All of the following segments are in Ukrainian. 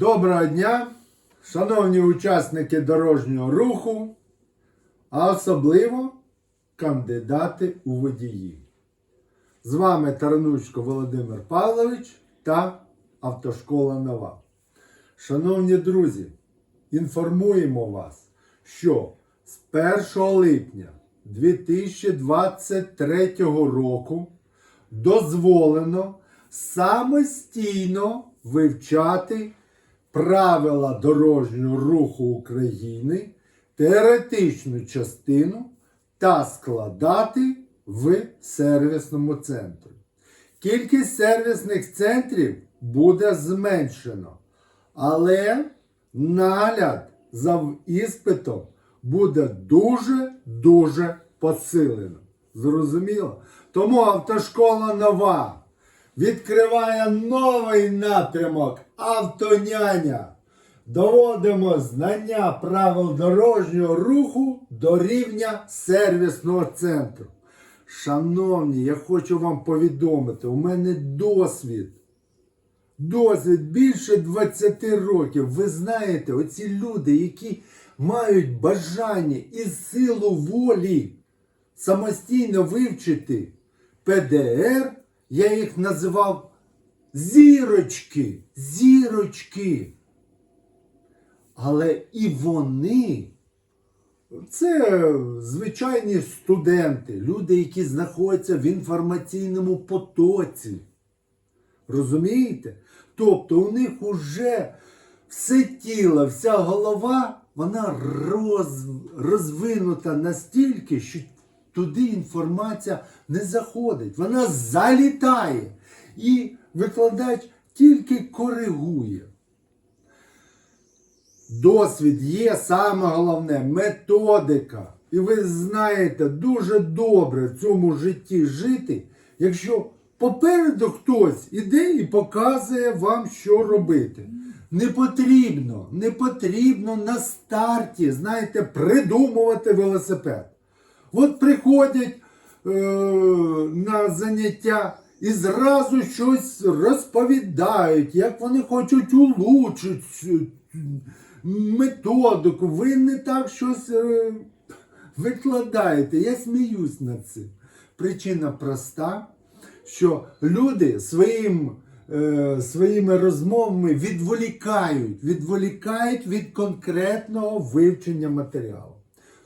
Доброго дня, шановні учасники дорожнього руху, а особливо кандидати у водії. З вами Таранучко Володимир Павлович та Автошкола Нова. Шановні друзі, інформуємо вас, що з 1 липня 2023 року дозволено самостійно вивчати правила дорожнього руху України, теоретичну частину та складати в сервісному центрі. Кількість сервісних центрів буде зменшено, але нагляд за іспитом буде дуже-дуже посилено. Зрозуміло? Тому автошкола нова відкриває новий напрямок автоняня. Доводимо знання правил дорожнього руху до рівня сервісного центру. Шановні, я хочу вам повідомити, у мене досвід. Досвід більше 20 років. Ви знаєте, оці люди, які мають бажання і силу волі самостійно вивчити ПДР, я їх називав зірочки, зірочки. Але і вони це звичайні студенти, люди, які знаходяться в інформаційному потоці. Розумієте? Тобто у них уже все тіло, вся голова, вона роз, розвинута настільки, що туди інформація не заходить. Вона залітає. І викладач тільки коригує. Досвід є саме головне методика. І ви знаєте, дуже добре в цьому житті жити, якщо попереду хтось іде і показує вам, що робити. Не потрібно, не потрібно на старті, знаєте, придумувати велосипед. От приходять е, на заняття і зразу щось розповідають, як вони хочуть улучшити методику. Ви не так щось е, викладаєте. Я сміюсь над цим. Причина проста, що люди своїм, е, своїми розмовами відволікають, відволікають від конкретного вивчення матеріалу.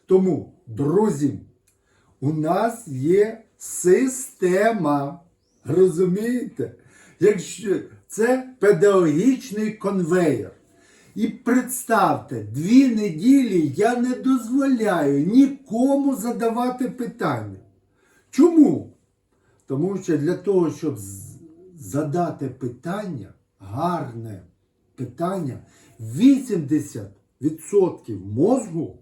Тому, друзі, у нас є система. Розумієте? Якщо це педагогічний конвейер. І представте, дві неділі я не дозволяю нікому задавати питання. Чому? Тому що для того, щоб задати питання, гарне питання, 80% мозгу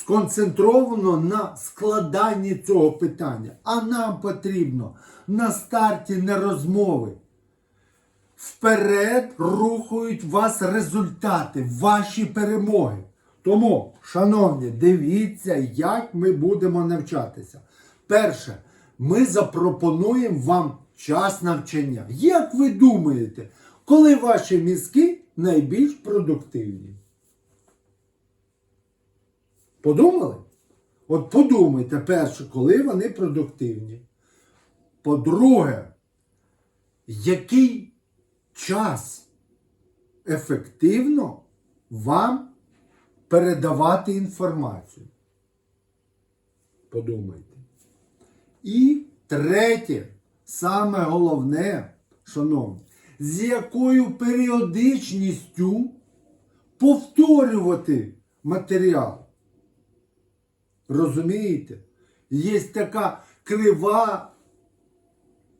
сконцентровано на складанні цього питання. А нам потрібно на старті не розмови. Вперед рухають вас результати, ваші перемоги. Тому, шановні, дивіться, як ми будемо навчатися. Перше, ми запропонуємо вам час навчання. Як ви думаєте, коли ваші мізки найбільш продуктивні? Подумали? От подумайте перше, коли вони продуктивні. По-друге, який час ефективно вам передавати інформацію? Подумайте. І третє, саме головне, шановні, з якою періодичністю повторювати матеріал. Розумієте? Є така крива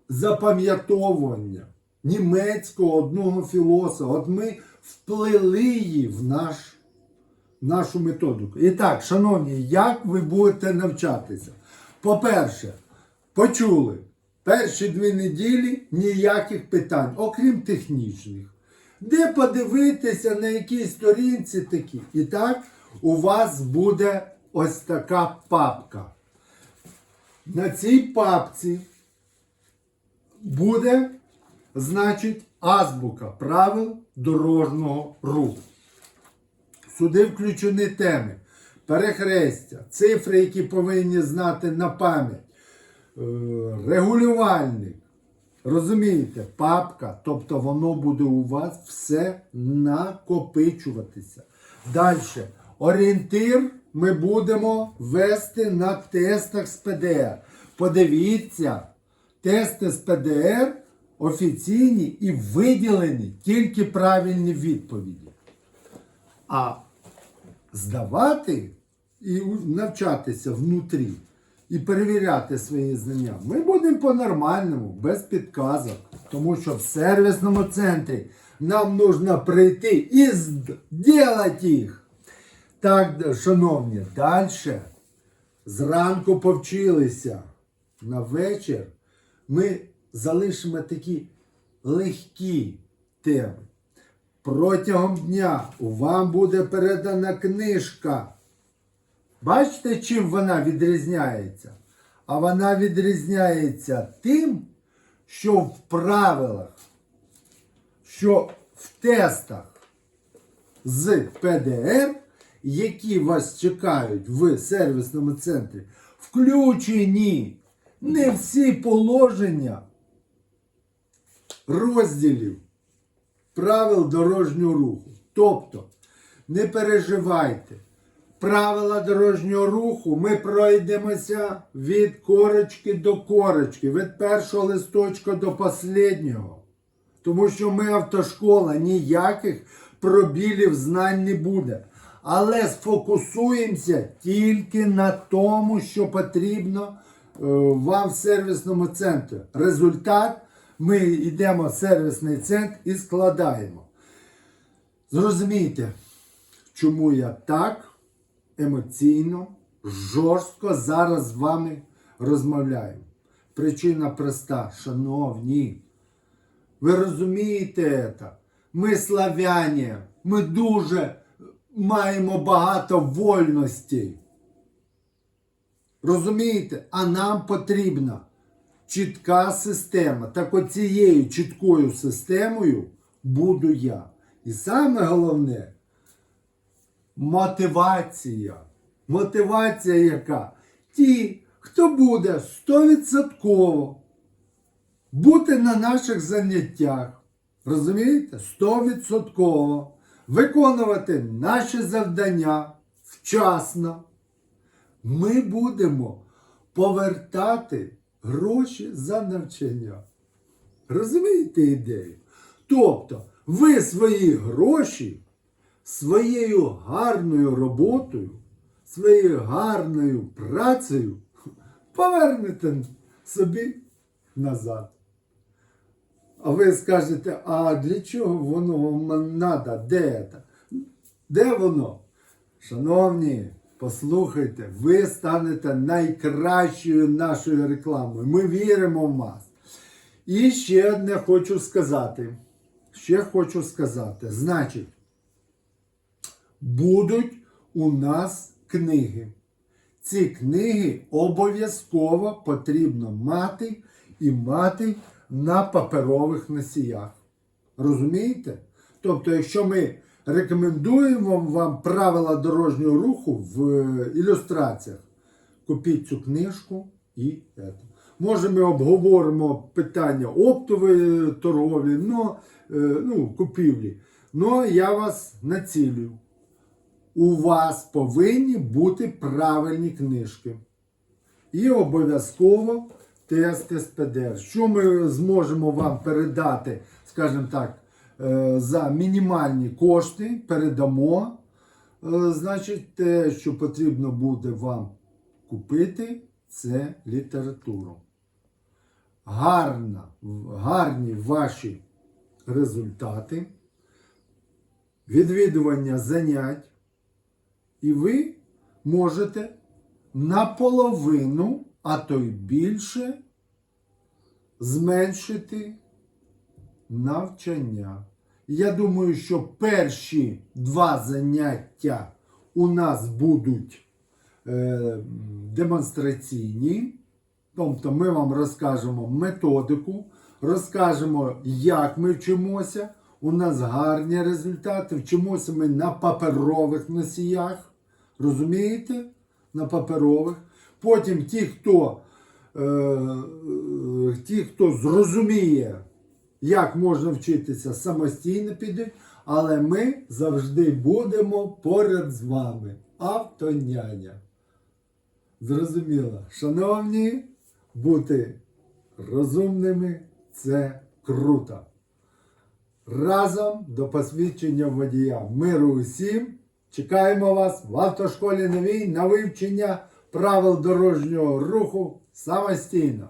запам'ятовування німецького одного філософа. От ми вплили її в наш, нашу методику. І так, шановні, як ви будете навчатися? По-перше, почули, перші дві неділі ніяких питань, окрім технічних. Де подивитися, на якій сторінці такі. І так, у вас буде ось така папка. На цій папці буде значить азбука правил дорожнього руху. Сюди включені теми, перехрестя, цифри, які повинні знати на пам'ять, е, регулювальник. Розумієте, папка, тобто воно буде у вас все накопичуватися. Далі. Орієнтир ми будемо вести на тестах з ПДР. Подивіться, тести з ПДР офіційні і виділені тільки правильні відповіді. А здавати і навчатися внутрі і перевіряти свої знання. Ми будемо по-нормальному, без підказок. Тому що в сервісному центрі нам нужно прийти і зробити їх. Так, шановні, далі. Зранку повчилися на вечір. Ми залишимо такі легкі теми. Протягом дня вам буде передана книжка. Бачите, чим вона відрізняється? А вона відрізняється тим, що в правилах, що в тестах з ПДР, які вас чекають в сервісному центрі, включені не всі положення розділів правил дорожнього руху. Тобто, не переживайте. Правила дорожнього руху ми пройдемося від корочки до корочки, від першого листочка до останнього. Тому що ми автошкола, ніяких пробілів знань не буде. Але сфокусуємося тільки на тому, що потрібно е, вам в сервісному центрі. Результат ми йдемо в сервісний центр і складаємо. Зрозумійте, чому я так емоційно, жорстко зараз з вами розмовляю. Причина проста, шановні. Ви розумієте це? Ми славяні, ми дуже маємо багато вольностей. Розумієте? А нам потрібна чітка система. Так оцією чіткою системою буду я. І саме головне мотивація. Мотивація яка? Ті, хто буде 100% бути на наших заняттях. Розумієте? 100% виконувати наші завдання вчасно. Ми будемо повертати гроші за навчання. Розумієте ідею? Тобто, ви свої гроші своєю гарною роботою, своєю гарною працею повернете собі назад. А ви скажете, а для чого воно вам треба? Де це? Де воно? Шановні, послухайте, ви станете найкращою нашою рекламою. Ми віримо в вас. І ще одне хочу сказати. Ще хочу сказати. Значить, будуть у нас книги. Ці книги обов'язково потрібно мати і мати на паперових носіях. Розумієте? Тобто, якщо ми рекомендуємо вам правила дорожнього руху в е, ілюстраціях, купіть цю книжку і це. Може, ми обговоримо питання оптової торговлі, но, е, ну, купівлі. Но я вас націлюю. У вас повинні бути правильні книжки. І обов'язково тести з. Що ми зможемо вам передати, скажімо так, е, за мінімальні кошти передамо. Е, Значить, те, що потрібно буде вам купити, це літературу. Гарна, гарні ваші результати, відвідування занять, і ви можете наполовину, а то й більше, зменшити навчання. Я думаю, що перші два заняття у нас будуть е, демонстраційні. Тобто ми вам розкажемо методику, розкажемо, як ми вчимося. У нас гарні результати. Вчимося ми на паперових носіях. Розумієте? На паперових. Потім ті, хто, е, ті, хто зрозуміє, як можна вчитися, самостійно підуть, але ми завжди будемо поряд з вами. Автоняня. Зрозуміло. Шановні, бути розумними це круто. Разом до посвідчення водія. Миру усім! Чекаємо вас в автошколі новій на вивчення правил дорожнього руху самостійно.